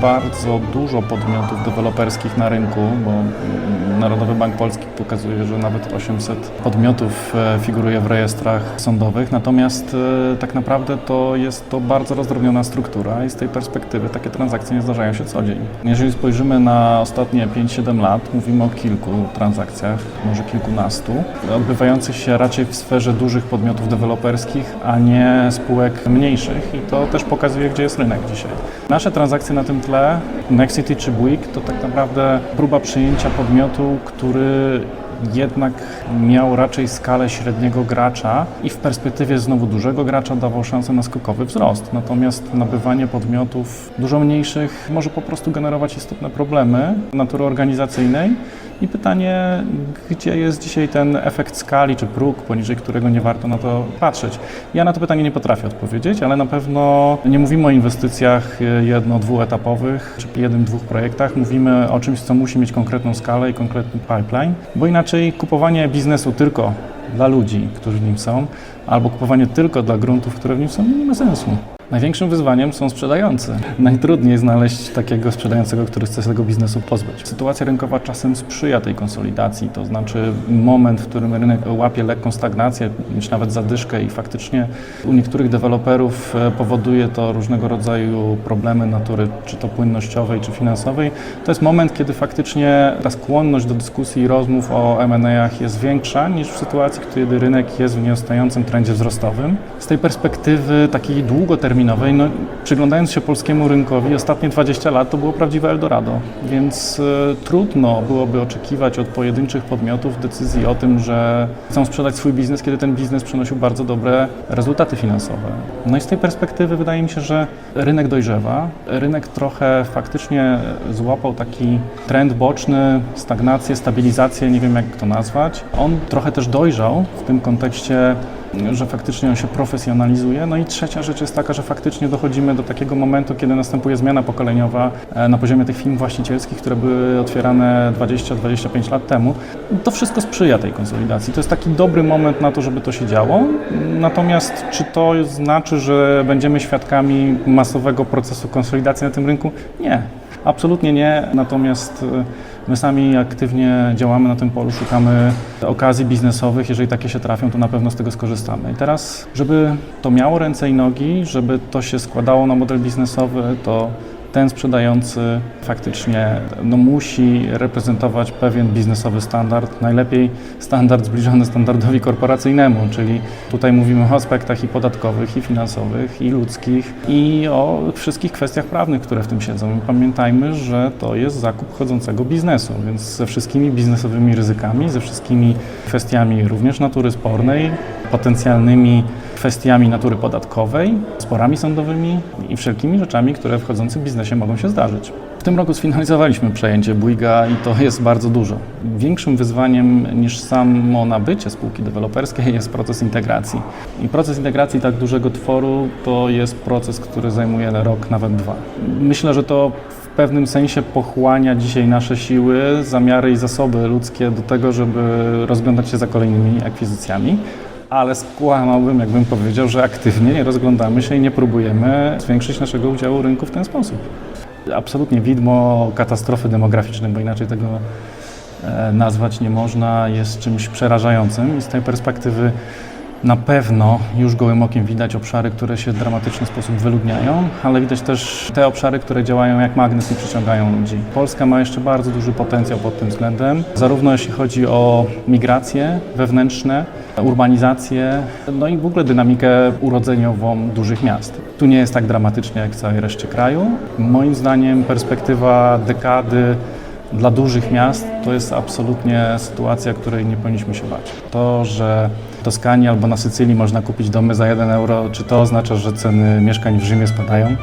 bardzo dużo podmiotów deweloperskich na rynku, bo Narodowy Bank Polski pokazuje, że nawet 800 podmiotów e, figuruje w rejestrach sądowych, natomiast e, tak naprawdę to jest to bardzo rozdrobniona struktura i z tej perspektywy takie transakcje nie zdarzają się co dzień. Jeżeli spojrzymy na ostatnie 5-7 lat, mówimy o kilku transakcjach, może kilkunastu, odbywających się raczej w sferze dużych podmiotów deweloperskich, a nie spółek mniejszych i to też pokazuje, gdzie jest rynek dzisiaj. Nasze transakcje na tym tle, Nexity czy Buick, to tak naprawdę próba przyjęcia podmiotu, który jednak miał raczej skalę średniego gracza i w perspektywie znowu dużego gracza dawał szansę na skokowy wzrost. Natomiast nabywanie podmiotów dużo mniejszych może po prostu generować istotne problemy natury organizacyjnej i pytanie, gdzie jest dzisiaj ten efekt skali czy próg, poniżej którego nie warto na to patrzeć. Ja na to pytanie nie potrafię odpowiedzieć, ale na pewno nie mówimy o inwestycjach jedno-, dwuetapowych czy jednym, dwóch projektach. Mówimy o czymś, co musi mieć konkretną skalę i konkretny pipeline, bo inaczej kupowanie biznesu tylko dla ludzi, którzy w nim są, albo kupowanie tylko dla gruntów, które w nim są, nie ma sensu. Największym wyzwaniem są sprzedający. Najtrudniej znaleźć takiego sprzedającego, który chce się tego biznesu pozbyć. Sytuacja rynkowa czasem sprzyja tej konsolidacji, to znaczy moment, w którym rynek łapie lekką stagnację, czy nawet zadyszkę i faktycznie u niektórych deweloperów e, powoduje to różnego rodzaju problemy natury, czy to płynnościowej, czy finansowej. To jest moment, kiedy faktycznie ta skłonność do dyskusji i rozmów o M&A-ach jest większa niż w sytuacji, kiedy rynek jest w nieustającym trendzie wzrostowym. Z tej perspektywy takiej długoterminowej, no, przyglądając się polskiemu rynkowi, ostatnie 20 lat to było prawdziwe Eldorado, więc e, trudno byłoby oczekiwać od pojedynczych podmiotów decyzji o tym, że chcą sprzedać swój biznes, kiedy ten biznes przynosił bardzo dobre rezultaty finansowe. No i z tej perspektywy wydaje mi się, że rynek dojrzewa, rynek trochę faktycznie złapał taki trend boczny, stagnację, stabilizację, nie wiem jak to nazwać. On trochę też dojrzał w tym kontekście że faktycznie on się profesjonalizuje. No i trzecia rzecz jest taka, że faktycznie dochodzimy do takiego momentu, kiedy następuje zmiana pokoleniowa e, na poziomie tych firm właścicielskich, które były otwierane 20-25 lat temu. To wszystko sprzyja tej konsolidacji. To jest taki dobry moment na to, żeby to się działo. Natomiast czy to znaczy, że będziemy świadkami masowego procesu konsolidacji na tym rynku? Nie. Absolutnie nie, natomiast e, my sami aktywnie działamy na tym polu, szukamy okazji biznesowych, jeżeli takie się trafią, to na pewno z tego skorzystamy. I teraz, żeby to miało ręce i nogi, żeby to się składało na model biznesowy, to ten sprzedający faktycznie no, musi reprezentować pewien biznesowy standard, najlepiej standard zbliżony standardowi korporacyjnemu, czyli tutaj mówimy o aspektach i podatkowych, i finansowych, i ludzkich, i o wszystkich kwestiach prawnych, które w tym siedzą. Pamiętajmy, że to jest zakup chodzącego biznesu, więc ze wszystkimi biznesowymi ryzykami, ze wszystkimi kwestiami również natury spornej, potencjalnymi kwestiami natury podatkowej, sporami sądowymi i wszelkimi rzeczami, które w chodzącym biznesie mogą się zdarzyć. W tym roku sfinalizowaliśmy przejęcie Bouyga i to jest bardzo dużo. Większym wyzwaniem niż samo nabycie spółki deweloperskiej jest proces integracji. I proces integracji tak dużego tworu to jest proces, który zajmuje rok, nawet dwa. Myślę, że to w pewnym sensie pochłania dzisiaj nasze siły, zamiary i zasoby ludzkie do tego, żeby rozglądać się za kolejnymi akwizycjami ale skłamałbym, jakbym powiedział, że aktywnie nie rozglądamy się i nie próbujemy zwiększyć naszego udziału rynku w ten sposób. Absolutnie widmo katastrofy demograficznej, bo inaczej tego e, nazwać nie można, jest czymś przerażającym i z tej perspektywy na pewno już gołym okiem widać obszary, które się w dramatyczny sposób wyludniają, ale widać też te obszary, które działają jak magnes i przyciągają ludzi. Polska ma jeszcze bardzo duży potencjał pod tym względem, zarówno jeśli chodzi o migracje wewnętrzne, urbanizację, no i w ogóle dynamikę urodzeniową dużych miast. Tu nie jest tak dramatycznie jak w całej reszcie kraju. Moim zdaniem perspektywa dekady dla dużych miast to jest absolutnie sytuacja, której nie powinniśmy się bać. To, że w Toskanii albo na Sycylii można kupić domy za 1 euro, czy to oznacza, że ceny mieszkań w Rzymie spadają?